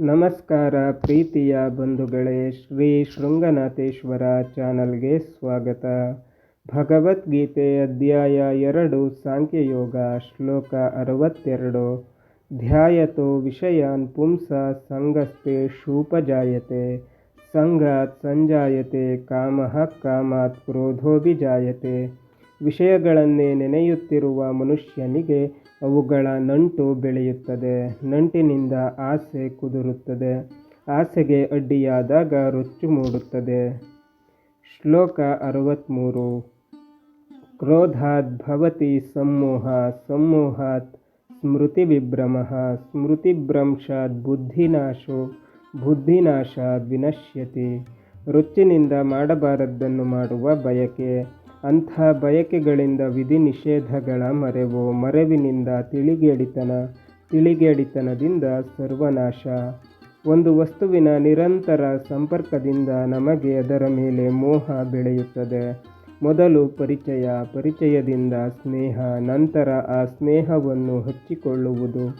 ನಮಸ್ಕಾರ ಪ್ರೀತಿಯ ಬಂಧುಗಳೇ, ಶ್ರೀ ಶೃಂಗನಾಥೇಶ್ವರ ಚಾನಲ್ಗೆ ಸ್ವಾಗತ. ಭಗವದ್ಗೀತೆ ಅಧ್ಯಾಯ ಎರಡು, ಸಾಂಖ್ಯಯೋಗ, ಶ್ಲೋಕ ಅರವತ್ತೆರಡು. ಧ್ಯಾಯತೋ ವಿಷಯಾನ್ ಪುಂಸ ಸಂಗಸ್ತೆ ಶೂಪಜಾಯತೆ, ಸಂಗಾತ್ ಸಂಜಾಯತೆ, ಕಾಮಃ ಕಾಮಾತ್ ಕ್ರೋಧೋಭಿಜಾಯತೆ. ವಿಷಯಗಳನ್ನೇ ನೆನೆಯುತ್ತಿರುವ ಮನುಷ್ಯನಿಗೆ ಅವುಗಳ ನಂಟು ಬೆಳೆಯುತ್ತದೆ. ನಂಟಿನಿಂದ ಆಸೆ ಕುದುರುತ್ತದೆ. ಆಸೆಗೆ ಅಡ್ಡಿಯಾದಾಗ ರೊಚ್ಚು ಮೂಡುತ್ತದೆ. ಶ್ಲೋಕ ಅರವತ್ತ್ಮೂರು ಕ್ರೋಧಾತ್ ಭವತಿ ಸಮ್ಮೋಹ, ಸಮ್ಮೋಹಾತ್ ಸ್ಮೃತಿವಿಭ್ರಮಃ ಸ್ಮೃತಿಭ್ರಂಶಾತ್ ಬುದ್ಧಿನಾಶೋ ಬುದ್ಧಿನಾಶಾತ್ ವಿನಶ್ಯತಿ. ರೊಚ್ಚಿನಿಂದ ಮಾಡಬಾರದ್ದನ್ನು ಮಾಡುವ ಬಯಕೆ. ಅಂಥ ಬಯಕೆಗಳಿಂದ ವಿಧಿ ನಿಷೇಧಗಳ ಮರೆವು ಮರೆವಿನಿಂದ ತಿಳಿಗೇಡಿತನ, ತಿಳಿಗೇಡಿತನದಿಂದ ಸರ್ವನಾಶ. ಒಂದು ವಸ್ತುವಿನ ನಿರಂತರ ಸಂಪರ್ಕದಿಂದ ನಮಗೆ ಅದರ ಮೇಲೆ ಮೋಹ ಬೆಳೆಯುತ್ತದೆ. ಮೊದಲು ಪರಿಚಯ, ಪರಿಚಯದಿಂದ ಸ್ನೇಹ, ನಂತರ ಆ ಸ್ನೇಹವನ್ನು ಹಚ್ಚಿಕೊಳ್ಳುವುದು.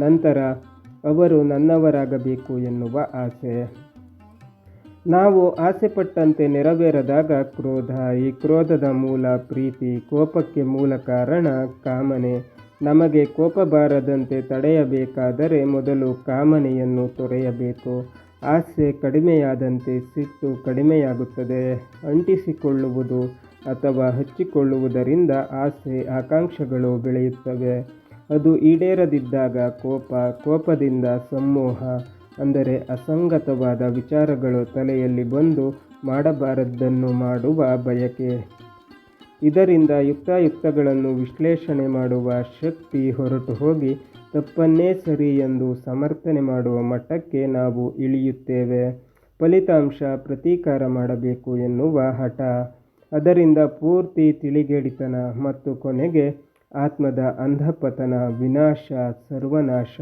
ನಂತರ ಅವರು ನನ್ನವರಾಗಬೇಕು ಎನ್ನುವ ಆಸೆ. ನಾವು ಆಸೆಪಟ್ಟಂತೆ ನೆರವೇರದಾಗ ಕ್ರೋಧ, ಈ ಕ್ರೋಧದ ಮೂಲ ಪ್ರೀತಿ ಕೋಪಕ್ಕೆ ಮೂಲ ಕಾರಣ ಕಾಮನೆ. ನಮಗೆ ಕೋಪ ಬಾರದಂತೆ ತಡೆಯಬೇಕಾದರೆ ಮೊದಲು ಕಾಮನೆಯನ್ನು ತೊರೆಯಬೇಕು. ಆಸೆ ಕಡಿಮೆಯಾದಂತೆ ಸಿಟ್ಟು ಕಡಿಮೆಯಾಗುತ್ತದೆ. ಅಂಟಿಸಿಕೊಳ್ಳುವುದು ಅಥವಾ ಹಚ್ಚಿಕೊಳ್ಳುವುದರಿಂದ ಆಸೆ ಆಕಾಂಕ್ಷೆಗಳು ಬೆಳೆಯುತ್ತವೆ. ಅದು ಈಡೇರದಿದ್ದಾಗ ಕೋಪ, ಕೋಪದಿಂದ ಸಮೋಹ ಅಂದರೆ ಅಸಂಗತವಾದ ವಿಚಾರಗಳು ತಲೆಯಲ್ಲಿ ಬಂದು ಮಾಡಬಾರದ್ದನ್ನು ಮಾಡುವ ಬಯಕೆ. ಇದರಿಂದ ಯುಕ್ತಾಯುಕ್ತಗಳನ್ನು ವಿಶ್ಲೇಷಣೆ ಮಾಡುವ ಶಕ್ತಿ ಹೊರಟು ಹೋಗಿ ತಪ್ಪನ್ನೇ ಸರಿ ಎಂದು ಸಮರ್ಥನೆ ಮಾಡುವ ಮಟ್ಟಕ್ಕೆ ನಾವು ಇಳಿಯುತ್ತೇವೆ. ಫಲಿತಾಂಶ ಪ್ರತೀಕಾರ ಮಾಡಬೇಕು ಎನ್ನುವ ಹಠ. ಅದರಿಂದ ಪೂರ್ತಿ ತಿಳಿಗೇಡಿತನ ಮತ್ತು ಕೊನೆಗೆ ಆತ್ಮದ ಅಂಧಪತನ, ವಿನಾಶ, ಸರ್ವನಾಶ.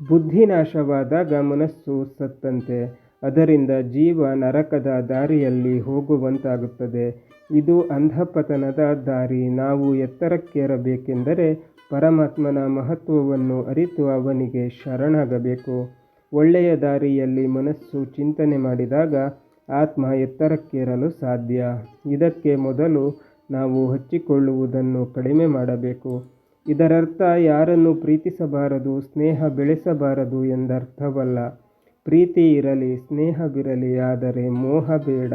ಬುದ್ಧಿನಾಶವಾದಾಗ ಮನಸ್ಸು ಸತ್ತಂತೆ. ಅದರಿಂದ ಜೀವ ನರಕದ ದಾರಿಯಲ್ಲಿ ಹೋಗುವಂತಾಗುತ್ತದೆ. ಇದು ಅಂಧಪತನದ ದಾರಿ. ನಾವು ಎತ್ತರಕ್ಕೇರಬೇಕೆಂದರೆ ಪರಮಾತ್ಮನ ಮಹತ್ವವನ್ನು ಅರಿತು ಅವನಿಗೆ ಶರಣಾಗಬೇಕು. ಒಳ್ಳೆಯ ದಾರಿಯಲ್ಲಿ ಮನಸ್ಸು ಚಿಂತನೆ ಮಾಡಿದಾಗ ಆತ್ಮ ಎತ್ತರಕ್ಕೇರಲು ಸಾಧ್ಯ. ಇದಕ್ಕೆ ಮೊದಲು ನಾವು ಹಚ್ಚಿಕೊಳ್ಳುವುದನ್ನು ಕಡಿಮೆ ಮಾಡಬೇಕು. ಇದರರ್ಥ ಯಾರನ್ನು ಪ್ರೀತಿಸಬಾರದು, ಸ್ನೇಹ ಬೆಳೆಸಬಾರದು ಎಂದರ್ಥವಲ್ಲ. ಪ್ರೀತಿ ಇರಲಿ ಸ್ನೇಹವಿರಲಿ ಆದರೆ ಮೋಹ ಬೇಡ.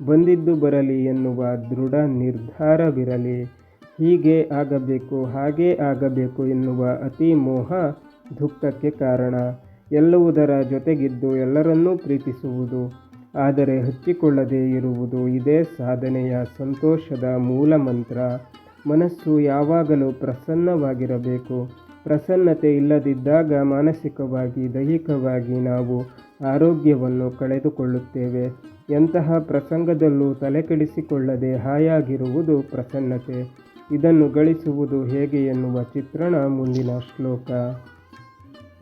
ಬಂದಿದ್ದು ಬರಲಿ ಎನ್ನುವ ದೃಢ ನಿರ್ಧಾರವಿರಲಿ. ಹೀಗೆ ಆಗಬೇಕು, ಹಾಗೇ ಆಗಬೇಕು ಎನ್ನುವ ಅತಿ ಮೋಹ ದುಃಖಕ್ಕೆ ಕಾರಣ. ಎಲ್ಲವುದರ ಜೊತೆಗಿದ್ದು ಎಲ್ಲರನ್ನೂ ಪ್ರೀತಿಸುವುದು, ಆದರೆ ಹಚ್ಚಿಕೊಳ್ಳದೇ ಇರುವುದು ಇದೇ ಸಾಧನೆಯ ಸಂತೋಷದ ಮೂಲ ಮಂತ್ರ. ಮನಸ್ಸು ಯಾವಾಗಲೂ ಪ್ರಸನ್ನವಾಗಿರಬೇಕು. ಪ್ರಸನ್ನತೆ ಇಲ್ಲದಿದ್ದಾಗ ಮಾನಸಿಕವಾಗಿ, ದೈಹಿಕವಾಗಿ ನಾವು ಆರೋಗ್ಯವನ್ನು ಕಳೆದುಕೊಳ್ಳುತ್ತೇವೆ. ಎಂತಹ ಪ್ರಸಂಗದಲ್ಲೂ ತಲೆಕೆಡಿಸಿಕೊಳ್ಳದೆ ಹಾಯಾಗಿರುವುದು ಪ್ರಸನ್ನತೆ. ಇದನ್ನು ಗಳಿಸುವುದು ಹೇಗೆ ಎನ್ನುವ ಚಿತ್ರಣ ಮುಂದಿನ ಶ್ಲೋಕ.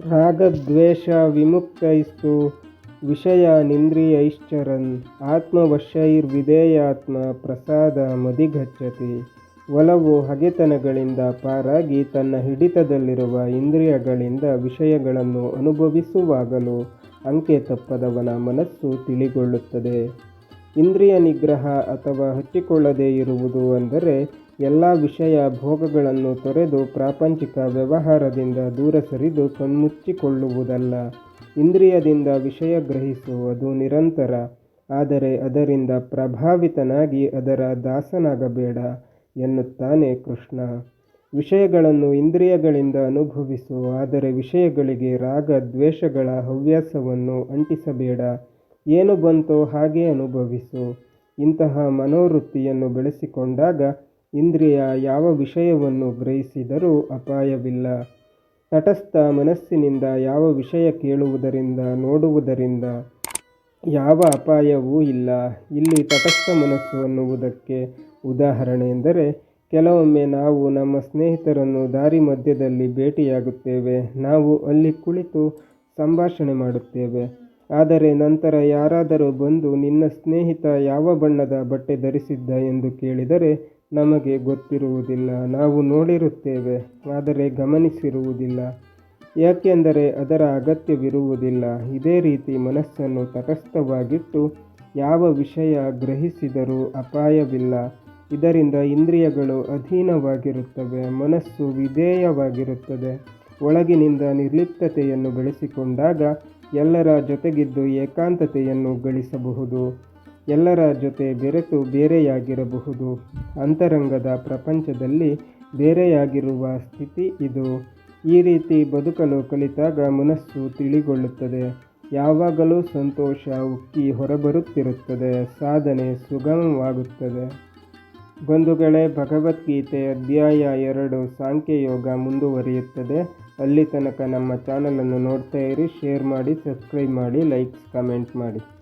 ರಾಗದ್ವೇಷ ವಿಮುಕ್ತೈಸ್ತು ವಿಷಯಾನಿಂದ್ರಿಯೈಶ್ಚರನ್ ಆತ್ಮವಶೈರ್ವಿಧೇಯಾತ್ಮ ಪ್ರಸಾದ ಮದಿಗಚ್ಚತಿ. ಒಲವು ಹಗೆತನಗಳಿಂದ ಪಾರಾಗಿ ತನ್ನ ಹಿಡಿತದಲ್ಲಿರುವ ಇಂದ್ರಿಯಗಳಿಂದ ವಿಷಯಗಳನ್ನು ಅನುಭವಿಸುವಾಗಲೂ ಅಂಕೆ ತಪ್ಪದವನ ಮನಸ್ಸು ತಿಳಿಗೊಳ್ಳುತ್ತದೆ. ಇಂದ್ರಿಯ ನಿಗ್ರಹ ಅಥವಾ ಹಚ್ಚಿಕೊಳ್ಳದೇ ಇರುವುದು ಅಂದರೆ ಎಲ್ಲ ವಿಷಯ ಭೋಗಗಳನ್ನು ತೊರೆದು ಪ್ರಾಪಂಚಿಕ ವ್ಯವಹಾರದಿಂದ ದೂರ ಸರಿದು ಕಣ್ಮುಚ್ಚಿಕೊಳ್ಳುವುದಲ್ಲ. ಇಂದ್ರಿಯದಿಂದ ವಿಷಯ ಗ್ರಹಿಸುವುದು ನಿರಂತರ, ಆದರೆ ಅದರಿಂದ ಪ್ರಭಾವಿತನಾಗಿ ಅದರ ದಾಸನಾಗಬೇಡ. ಎನ್ನುತ್ತಾನೆ ಕೃಷ್ಣ. ವಿಷಯಗಳನ್ನು ಇಂದ್ರಿಯಗಳಿಂದ ಅನುಭವಿಸು, ಆದರೆ ವಿಷಯಗಳಿಗೆ ರಾಗ, ದ್ವೇಷಗಳ ಹವ್ಯಾಸವನ್ನು ಅಂಟಿಸಬೇಡ. ಏನು ಬಂತೋ ಹಾಗೆ ಅನುಭವಿಸು. ಇಂತಹ ಮನೋವೃತ್ತಿಯನ್ನು ಬೆಳೆಸಿಕೊಂಡಾಗ ಇಂದ್ರಿಯ ಯಾವ ವಿಷಯವನ್ನು ಗ್ರಹಿಸಿದರೂ ಅಪಾಯವಿಲ್ಲ. ತಟಸ್ಥ ಮನಸ್ಸಿನಿಂದ ಯಾವ ವಿಷಯ ಕೇಳುವುದರಿಂದ, ನೋಡುವುದರಿಂದ ಯಾವ ಅಪಾಯವೂ ಇಲ್ಲ. ಇಲ್ಲಿ ತಟಸ್ಥ ಮನಸ್ಸು ಅನ್ನುವುದಕ್ಕೆ ಉದಾಹರಣೆ ಎಂದರೆ ಕೆಲವೊಮ್ಮೆ ನಾವು ನಮ್ಮ ಸ್ನೇಹಿತರನ್ನು ದಾರಿ ಮಧ್ಯದಲ್ಲಿ ಭೇಟಿಯಾಗುತ್ತೇವೆ. ನಾವು ಅಲ್ಲಿ ಕುಳಿತು ಸಂಭಾಷಣೆ ಮಾಡುತ್ತೇವೆ. ಆದರೆ ನಂತರ ಯಾರಾದರೂ ಬಂದು ನಿನ್ನ ಸ್ನೇಹಿತ ಯಾವ ಬಣ್ಣದ ಬಟ್ಟೆ ಧರಿಸಿದ್ದ ಎಂದು ಕೇಳಿದರೆ ನಮಗೆ ಗೊತ್ತಿರುವುದಿಲ್ಲ. ನಾವು ನೋಡಿರುತ್ತೇವೆ, ಆದರೆ ಗಮನಿಸಿರುವುದಿಲ್ಲ. ಯಾಕೆಂದರೆ ಅದರ ಅಗತ್ಯವಿರುವುದಿಲ್ಲ. ಇದೇ ರೀತಿ ಮನಸ್ಸನ್ನು ತಟಸ್ಥವಾಗಿಟ್ಟು ಯಾವ ವಿಷಯ ಗ್ರಹಿಸಿದರೂ ಅಪಾಯವಿಲ್ಲ. ಇದರಿಂದ ಇಂದ್ರಿಯಗಳು ಅಧೀನವಾಗಿರುತ್ತವೆ, ಮನಸ್ಸು ವಿಧೇಯವಾಗಿರುತ್ತದೆ. ಒಳಗಿನಿಂದ ನಿರ್ಲಿಪ್ತತೆಯನ್ನು ಬೆಳೆಸಿಕೊಂಡಾಗ ಎಲ್ಲರ ಜೊತೆಗಿದ್ದು ಏಕಾಂತತೆಯನ್ನು ಗಳಿಸಬಹುದು. ಎಲ್ಲರ ಜೊತೆ ಬೆರೆತು ಬೇರೆಯಾಗಿರಬಹುದು. ಅಂತರಂಗದ ಪ್ರಪಂಚದಲ್ಲಿ ಬೇರೆಯಾಗಿರುವ ಸ್ಥಿತಿ ಇದು. ಈ ರೀತಿ ಬದುಕಲು ಕಲಿತಾಗ ಮನಸ್ಸು ತಿಳಿಗೊಳ್ಳುತ್ತದೆ. ಯಾವಾಗಲೂ ಸಂತೋಷ, ಉಕ್ಕಿ ಹೊರಬರುತ್ತಿರುತ್ತದೆ. ಸಾಧನೆ ಸುಗಮವಾಗುತ್ತದೆ. ಬಂಧುಗಳೇ, ಭಗವದ್ಗೀತೆ ಅಧ್ಯಾಯ ಎರಡು ಸಾಂಖ್ಯಯೋಗ ಮುಂದುವರಿಯುತ್ತದೆ. ಅಲ್ಲಿ ತನಕ ನಮ್ಮ ಚಾನಲನ್ನು ನೋಡ್ತಾ ಇರಿ, ಶೇರ್ ಮಾಡಿ, ಸಬ್ಸ್ಕ್ರೈಬ್ ಮಾಡಿ, ಲೈಕ್ಸ್, ಕಮೆಂಟ್ ಮಾಡಿ.